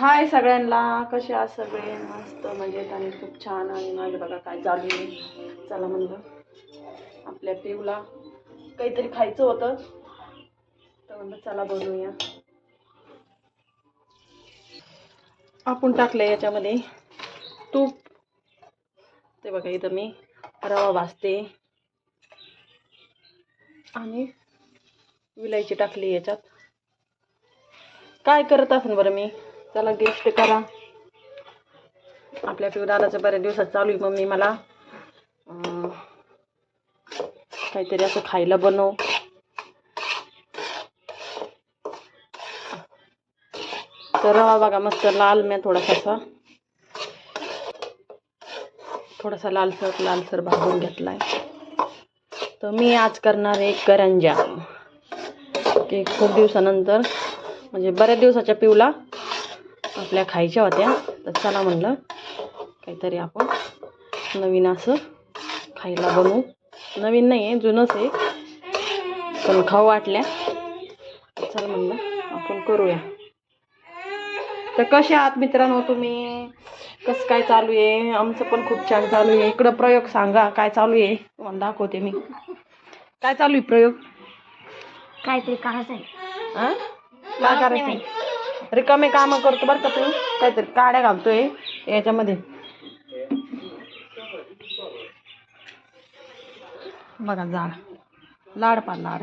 हाय सगळ्यांना कसे आहात सगळे? मस्त मजेत आणि खूप छान आणि माझं बघा काय चालू आहे. चला म्हणलं आपल्या पिऊला काहीतरी खायचं होतं. तर म्हणलं चला बनवूया. आपण टाकलं याच्यामध्ये तूप. ते बघा इथं मी रवा भाजते. आणि विलायची टाकली याच्यात. काय करत असेल बरं मी? चला गेस्ट करा. आपल्या पिवदाराचं बऱ्याच दिवसात चालू आहे मम्मी मला. काहीतरी असं खायला बनव. तर रवा बघा मस्त लाल मी थोडासा. असा थोडासा लालसर लालसर भाजून घेतलाय. तर मी आज करणार आहे करंजा. की खूप दिवसानंतर म्हणजे बऱ्याच दिवसाच्या पिवला आपल्या खायच्या होत्या. तर चला म्हणलं काहीतरी आपण नवीन असं खायला बनवू. नवीन नाही आहे जुनंच आहे पण खाऊ वाटल्या. चला म्हणलं आपण करूया. तर कसे आहात मित्रांनो तुम्ही? कसं काय चालू आहे? आमचं पण खूप छान चालू आहे. इकडं प्रयोग सांगा काय चालू आहे? तुम्हाला दाखवते मी. काय चालू आहे प्रयोग? काहीतरी करायचं आहे हा? काय करायचं रिकामे काम करतो बरं का तू? काहीतरी काड्या घालतोय याच्यामध्ये. बघा झाड. लाड पा लाड.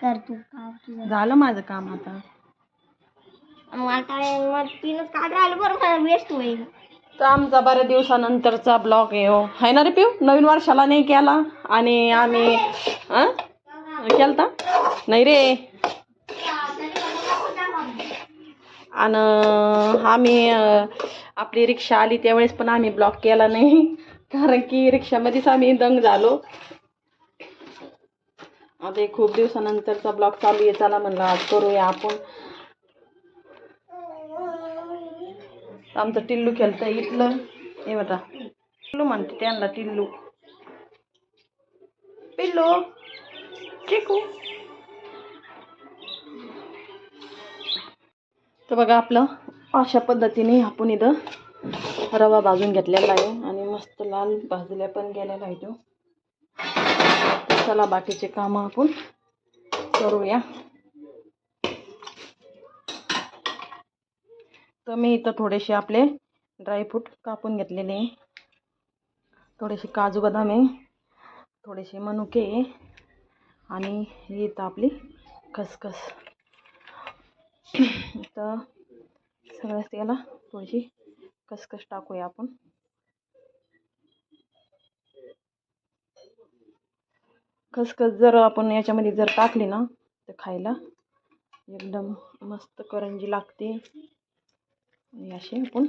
कर. तू झालं माझं काम आता. मला काय तीनच बरं वेस्ट होईल. तर आमचा बऱ्याच दिवसानंतरचा ब्लॉग आहे हो. आहे ना रे पिऊ नवीन वर्षाला नाही केला? आणि आम्ही केलता? नाही रे. आणि आम्ही आपली रिक्षा आली त्यावेळेस पण आम्ही ब्लॉक केला नाही. कारण की रिक्षामध्येच आम्ही दंग झालो. आता खूप दिवसानंतरचा ब्लॉग चालू आहे. चला म्हणलं आज करूया आपण. आमचं टिल्लू खेळतं इथलं. हे बघा. टिल्लू म्हणते त्यांना टिल्लू. पिल्लू चिकू. तर बघा आपलं अशा पद्धतीने आपण इथं रवा भाजून घेतलेला आहे आणि मस्त लाल भाजल्या पण गेलेला आहे तो हो. चला बाकीचे कामं आपण करूया. तर मी इथं थोडेसे आपले ड्रायफ्रूट कापून घेतलेले थोडेसे काजू बदाम आहे थोडेसे मनुके आहे आणि ही इथं आपली खसखस. तर सगळ्याच त्याला थोडीशी खसखस टाकूया आपण. खसखस जर आपण याच्यामध्ये जर टाकली ना तर खायला एकदम मस्त करंजी लागते. असे आपण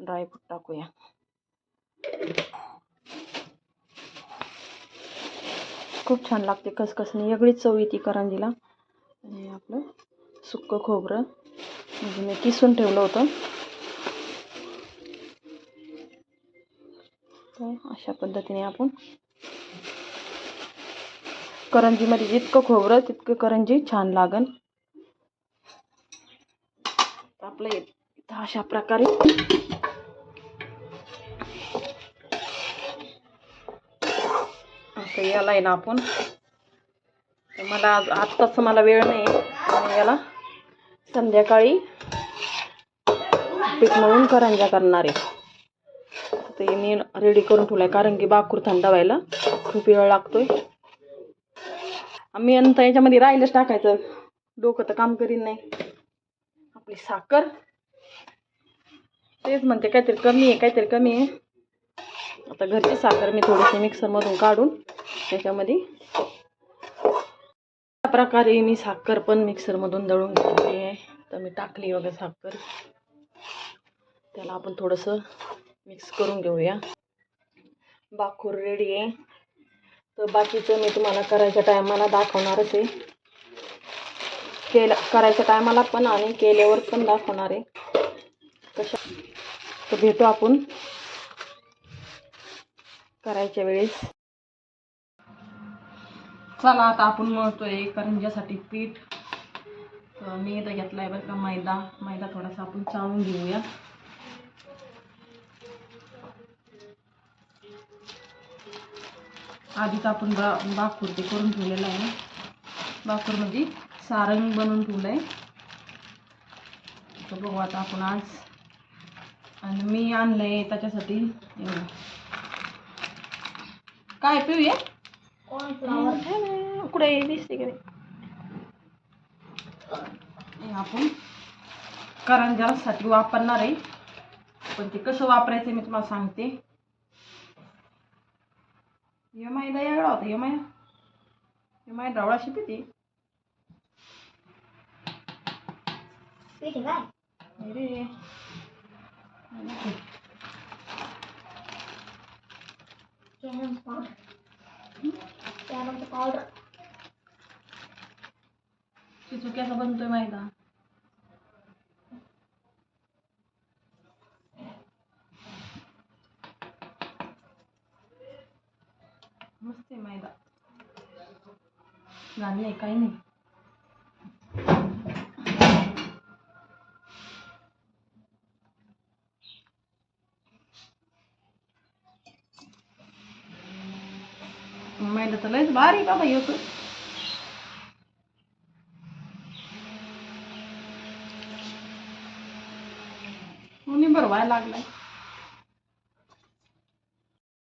ड्रायफ्रूट टाकूया. खूप छान लागते खसखसने वेगळीच चव येते करंजीला. आणि आपलं सुक्कं खोबरं. म्हणजे मी किसून ठेवलं होतं. तर अशा पद्धतीने आपण करंजीमध्ये जितकं खोबरं तितकं करंजी छान लागन. तर आपलं तर अशा प्रकारे आता याला आहे ना आपण. मला आज आत्ताच मला वेळ नाही आणि याला संध्याकाळी पीठ मळून करंजा करणार आहे. ते मी रेडी करून ठेवलं आहे कारण की बाकूर थंड व्हायला खूप वेळ लागतोय. आम्ही नंतर याच्यामध्ये राहिलंच टाकायचं. डोकं तर काम करीन नाही. आपली साखर. तेच म्हणते काहीतरी कमी आहे काहीतरी कमी आहे. आता घरची साखर मी थोडीशी मिक्सरमधून काढून त्याच्यामध्ये अशा प्रकारे मी साखर पण मिक्सरमधून दळून घेतली आहे. तर मी टाकली वगैरे साखर. त्याला आपण थोडंसं मिक्स करून घेऊया. बाखूर रेडी आहे. तर बाकीचं मी तुम्हाला करायच्या टायमाला दाखवणारच आहे. केल्या करायच्या टायमाला पण आणि केल्यावर पण दाखवणार आहे. कशा तर भेटू आपण. करायच्या वेळेस. चला आता आपण मळतोय करंजासाठी पीठ तर मी इथं घेतलाय बरं का मैदा. मैदा थोडासा आपण चाळून घेऊया. आधीच आपण बा बाकूर ते करून ठेवलेलं आहे. ना बाकूर म्हणजे सारंग बनवून ठेवलं आहे तर बघू आता आपण आज आणि मी आणलंय त्याच्यासाठी. एवढं. काय पिऊया? कुठे दिसते का हे आपण करंजासाठी वापरणार आहे. पण ते कसं वापरायचं मी तुम्हाला सांगते. ये मैदा यागळा होता ये माया. ये माया ढवळा शिपिते पीठ आहे काय? अरे कॅरम पावडर कॅरमचं पावडर चुक्याचा बनतोय मैदा मस्त आहे मैदा. नाही काही नाही मैदा तर लयच भारी बाबा येतो बरं व्हायला लागलाय.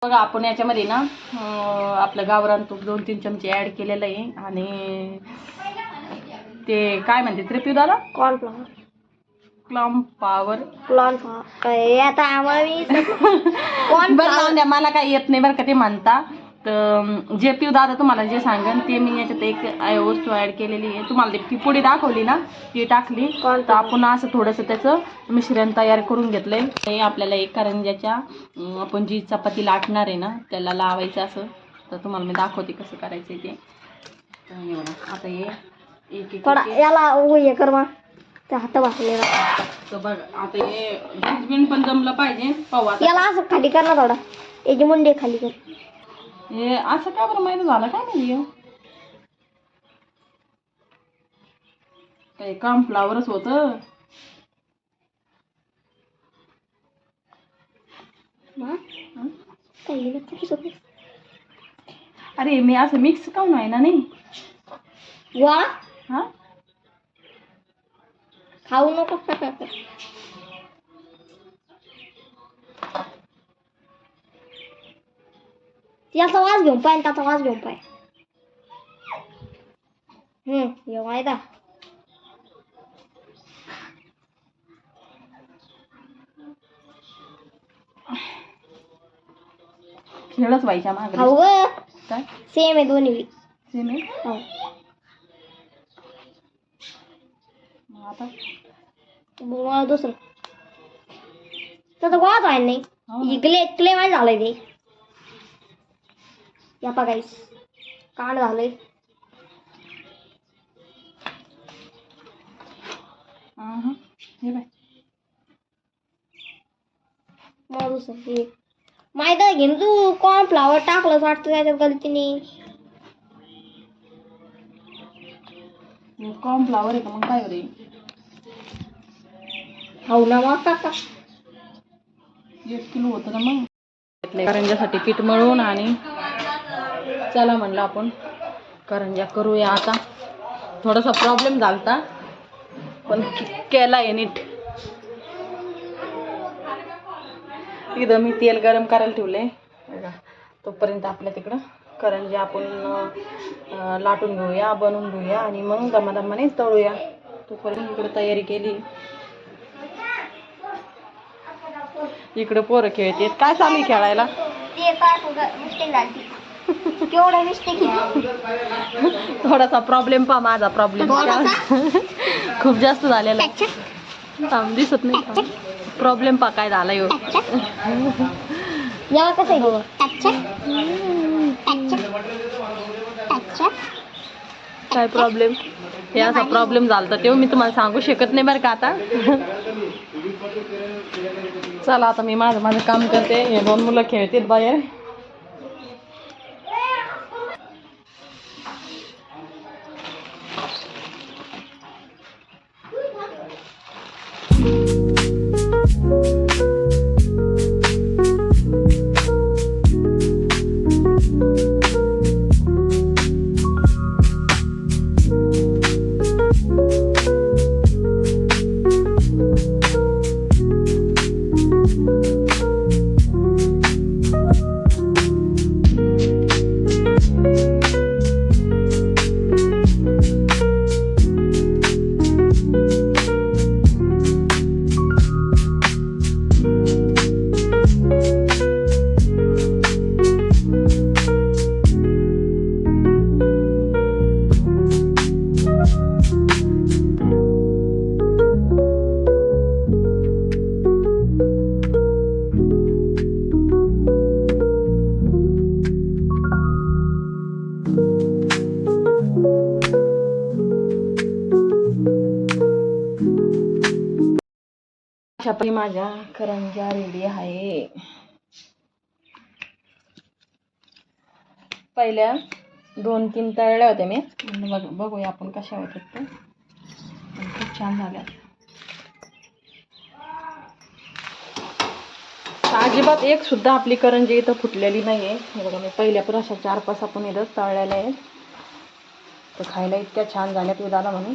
बघा आपण याच्यामध्ये ना आपलं गावरान तूप दोन तीन चमचे ॲड केलेलं आहे. आणि ते काय म्हणते? त्रिपिव दादा कॉर्नफ्लॉवर क्लम पावर कॉर्नफ्लॉवर आता आम्हाला बरं द्या. मला काही येत नाही बरं का ते म्हणता. तर जे पिऊ दादा तुम्हाला जे सांगन ते मी याच्यात एक आहे वस्तू ॲड केलेली आहे. तुम्हाला ती पुडी दाखवली ना ती टाकली. तर आपण असं थोडंसं त्याचं मिश्रण तयार करून घेतलंय. हे आपल्याला एक करंजाच्या अं, आपण जी चपाती लाटणार आहे ना त्याला लावायचं असं. तर तुम्हाला मी दाखवते कसं करायचं ते. बघा आता हे एक याला हे कर हात तर बघ आता हे पण जमलं पाहिजे. पाहू आता. याला असं खाली कर ना थोडा. याची मुंडी खाली कर. हे असं का बरं माहिती झालं? काय नाही हे? काही काम फ्लावरच होतं. हं? अरे मी असं मिक्स काऊन आहे ना नाही? वा! हा? खाऊ नको. याचा वास घेऊन पाय त्याचा वास घेऊन पाय हम्म हे वायदा खेळच व्हायच्या मागे ग काय सेम आहे दोन्ही बी. सेम आहे हो. मग आता मग मला दुसरं त्याचा वास आहे नाही हो ना. इकले झालंय ते या पा गाईस कांड झालंय. माहिती घेऊन तू कॉर्न फ्लावर टाकलंच वाटतं त्याच्यात गलतीने. कॉर्न फ्लावर आहे का? मग काय रे? हो ना मग काका एक किलो होतं ना मग. करंजासाठी पीठ मळून आणि चला म्हणलं आपण. करंजा करूया आता. थोडासा प्रॉब्लेम झालता पण केला आहे नीट. तिथं मी तेल गरम करायला ठेवले बघा तोपर्यंत आपल्या तिकडं करंजे आपण लाटून घेऊया बनवून घेऊया आणि मग दमादमाने तळूया. तोपर्यंत इकडं तयारी केली. इकडं पोरं खेळते काय चालू आहे खेळायला? केवढं थोडासा प्रॉब्लेम पा माझा प्रॉब्लेम खूप जास्त झालेला. थांब, दिसत नाही. प्रॉब्लेम पा काय झाला यो याला कसं आहे? अच्छा काय प्रॉब्लेम हे असा प्रॉब्लेम झाला तेव्हा मी तुम्हाला सांगू शकत नाही बरं का आता. चला आता मी माझं माझं काम करते. हे दोन मुलं खेळतात बाहेर. आता माझ्या करंजा रेडी आहे. पहिल्या दोन तीन तळल्या होत्या मी. बघ बघूया आपण कशा होतात ते. खूप छान झाल्या. अजिबात एक सुद्धा आपली करंजी इथं फुटलेली नाही आहे हे बघा मी पहिल्या पण अशा चार पाच आपण इथं तळलेल्या आहेत. तर खायला इतक्या छान झाल्या तू दादा म्हणून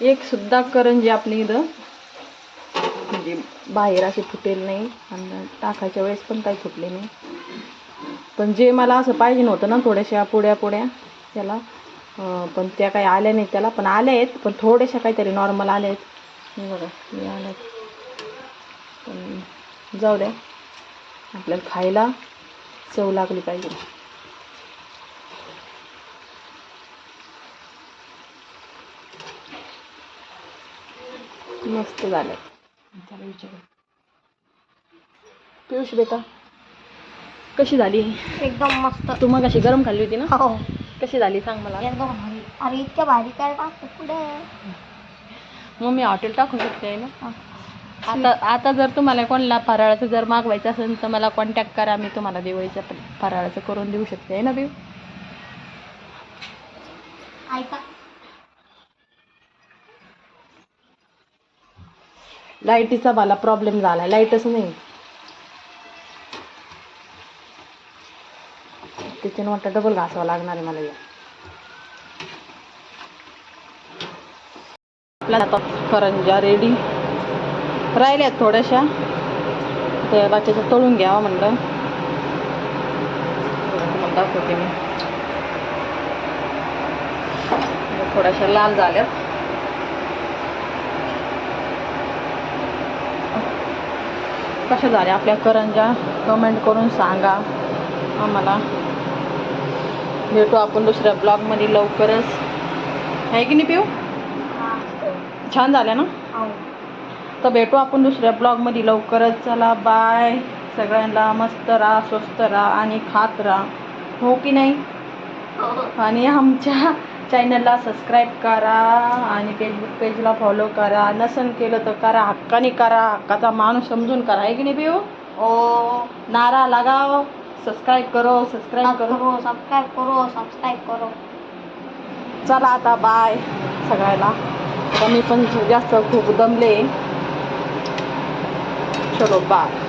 एक सुद्धा करंजी आपली इथं म्हणजे बाहेर असे फुटेल नाही आणि टाकायच्या वेळेस पण काही फुटले नाही. पण जे मला असं पाहिजे नव्हतं ना थोड्याशा पुड्या पुड्या त्याला पण त्या काही आल्या नाहीत त्याला पण आल्या आहेत पण थोड्याशा काहीतरी नॉर्मल आल्या आहेत. बघा मी आल्या पण जाऊ द्या आपल्याला खायला चव लागली पाहिजे. मस्त झालं. त्याला विचारू. पियुष बेटा कशी झाली एकदम मस्त. तू मग अशी गरम खाल्ली होती ना? हो. कशी झाली सांग मला. एकदम भारी. अरे इतक्या भारी काय टाकतं पुढे? मग मी हॉटेल टाकू शकते ना? आता आता जर तुम्हाला कोणाला फराळाचं जर मागवायचं असेल तर मला कॉन्टॅक्ट करा. मी तुम्हाला दिवाळीचं फराळाचं करून देऊ शकते ना देऊ ऐका. लाईटीचा मला प्रॉब्लेम झाला लाईटच नाही. किचन वाटतं डबल घासावं लागणार आहे मला या आपल्या आता करंजा रेडी राहिल्यात थोड्याशा. ते बाकीचं तळून घ्यावं म्हणलं. तुम्हाला दाखवते मी. थोड्याशा लाल झाल्यात. कशा झाल्या? आपल्या करंजा कमेंट करून सांगा आम्हाला. भेटू आपण दुसऱ्या ब्लॉगमध्ये लवकरच. आहे की नाही पिऊ? छान झाल्या ना? तर भेटू आपण दुसऱ्या ब्लॉगमध्ये लवकरच. चला बाय सगळ्यांना मस्त राहा स्वस्त राहा आणि खात राहा. हो की नाही? आणि आमच्या चॅनलला सबस्क्राईब करा आणि फेसबुक पेजला फॉलो करा. नसन केलं तर करा हक्काने करा हक्काचा माणूस समजून करा. आहे की नाही पिऊ ओ नारा लगाओ सबस्क्राईब करो सबस्क्राईब करो. करो सबस्क्राईब करो सबस्क्राईब करो. चला आता बाय सगळ्याला. आता मी पण जास्त खूप दमले. चलो बाय